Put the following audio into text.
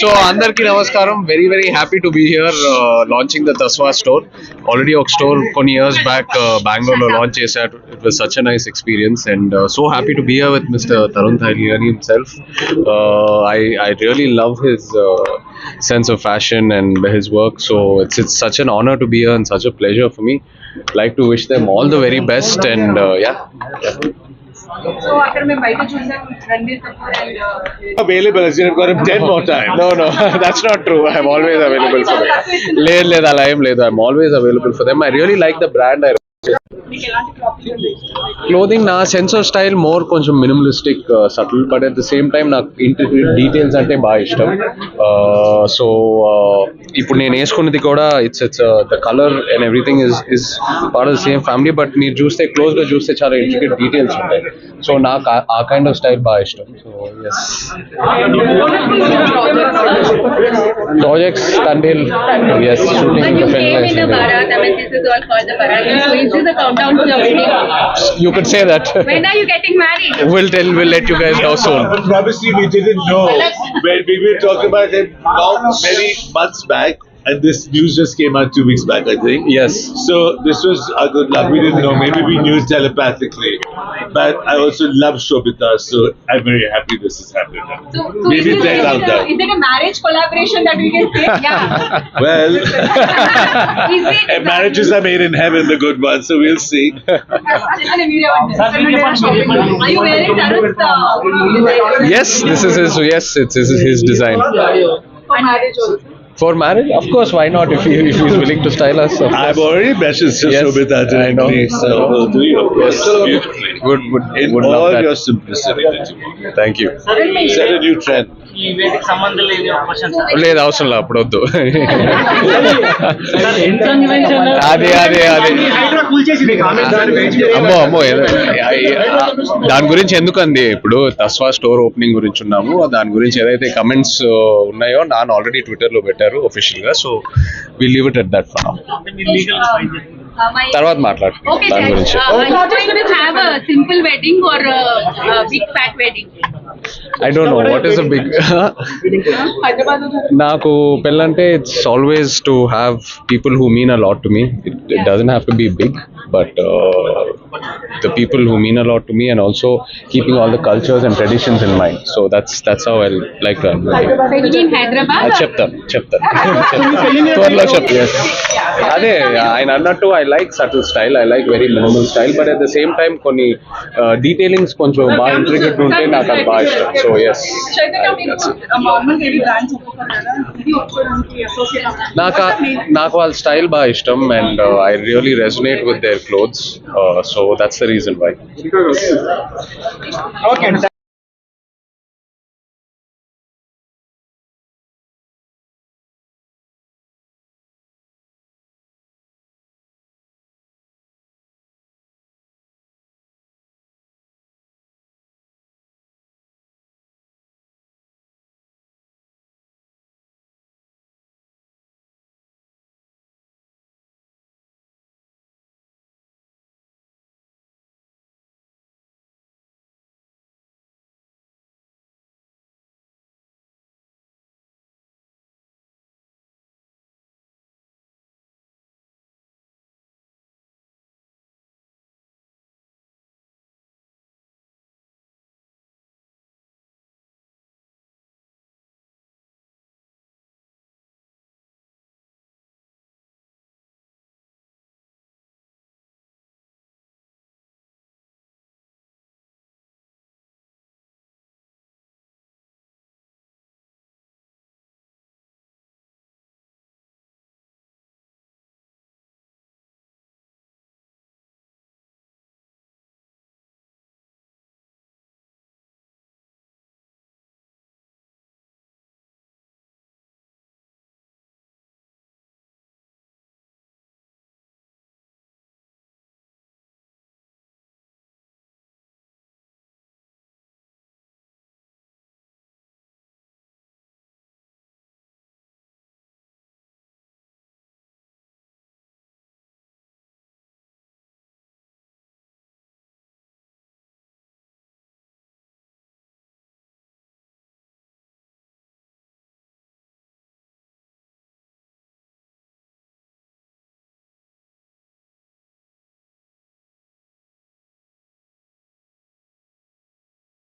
So అందరికీ నమస్కారం very very happy to be here launching the తస్వా store already ఒక store కొన్ని ఇయర్స్ బ్యాక్ బెంగళూరులో లాంచ్ చేశారు it was such a nice experience and so happy to be here with mister Tarun థైలియాని himself I I really love his sense of fashion and his work so it's it's such an honor to be here and such a pleasure for me like to wish them all the very best and uh, yeah so అక్కడ మేము బయట చూసాం Ranbir Kapoor and available as you've got him 10 more times. no no that's not true i'm always available for them లేదు లేదు అలా ఏం లేదు i'm always available for them i really like the brand i clothing నా సెన్స్ ఆఫ్ స్టైల్ మోర్ కొంచెం minimalistic subtle but at the same time నాకు ఇంటి details అంటే బాగా ఇష్టం. Uh, సో uh, ఇప్పుడు నేను వేసుకున్నది కూడా it's it's the colour and everything is is part of the same family but మీరు చూస్తే క్లోజ్గా చూస్తే చాలా ఇంట్రికెట్ డీటెయిల్స్ ఉంటాయి. సో నాకు ఆ- ఆ కైండ్ ఆఫ్ స్టైల్ బాగా ఇష్టం. So yes Projects, Tandil. Yes, shooting and you the came in the Bharat, I mean, this is all for the Bharat. So is this a countdown to your wedding? You could say that. When are you getting married? We'll tell, we'll let you guys know soon. But obviously, we didn't know. we, were talking about it now many months back and this news just came out two weeks back, I think. Yes. So this was a good luck. We didn't know. Maybe we knew telepathically. But I also love Shobita, so I'm very happy this is happening. So, so Maybe is, they'll out there. Is it a marriage collaboration that we can say? Yeah. well, marriages are made in heaven, the good ones, so we'll see. Uh, yes, this is his, yes, it's his, his design for marriage also for marriage. Of course, why not? If he if he's willing to style us, of I've course. already messaged Yes, Shobita I know. directly, so we'll do your best beautifully. Would would In would love all that. your simplicity that you want. Thank you. Set a new trend. ఈ వేదిక సంబంధం లేని లేదు అవసరం లేదు అప్పుడు వద్దు. అదే అదే అదే. అమ్మో అమ్మో దాని గురించి ఎందుకు అంది? ఇప్పుడు తస్వా స్టోర్ ఓపెనింగ్ గురించి ఉన్నాము. దాని గురించి ఏదైతే కమెంట్స్ ఉన్నాయో నాన్న ఆల్రెడీ ట్విట్టర్లో పెట్టారు ఒఫిషియల్గా. So we leave it at that తర్వాత మాట్లాడుకుందాం Okay, దాని. గురించి. Uh, are you going to have I don't know what is a big Hyderabad నాకు పెళ్ళంటే it's always to have people who mean a lot to me it it doesn't have to be big but the people who mean a lot to me and also keeping all the cultures and traditions in mind so that's that's how I like You mean Hyderabad? అది or- చెప్తాను చెప్తాను త్వరలో చెప్తాను yes. అదే ఆయన అన్నట్టు I like subtle style I like very minimal style but at the same time కొన్ని detailings కొంచెం బాగా ఇంట్రికెట్ ఉంటే నాకు అది బాగా ఇష్టం. సో ఎస్ నాకు నాకు వాళ్ళ స్టైల్ బాగా ఇష్టం and I really resonate with their clothes so that's the reason why okay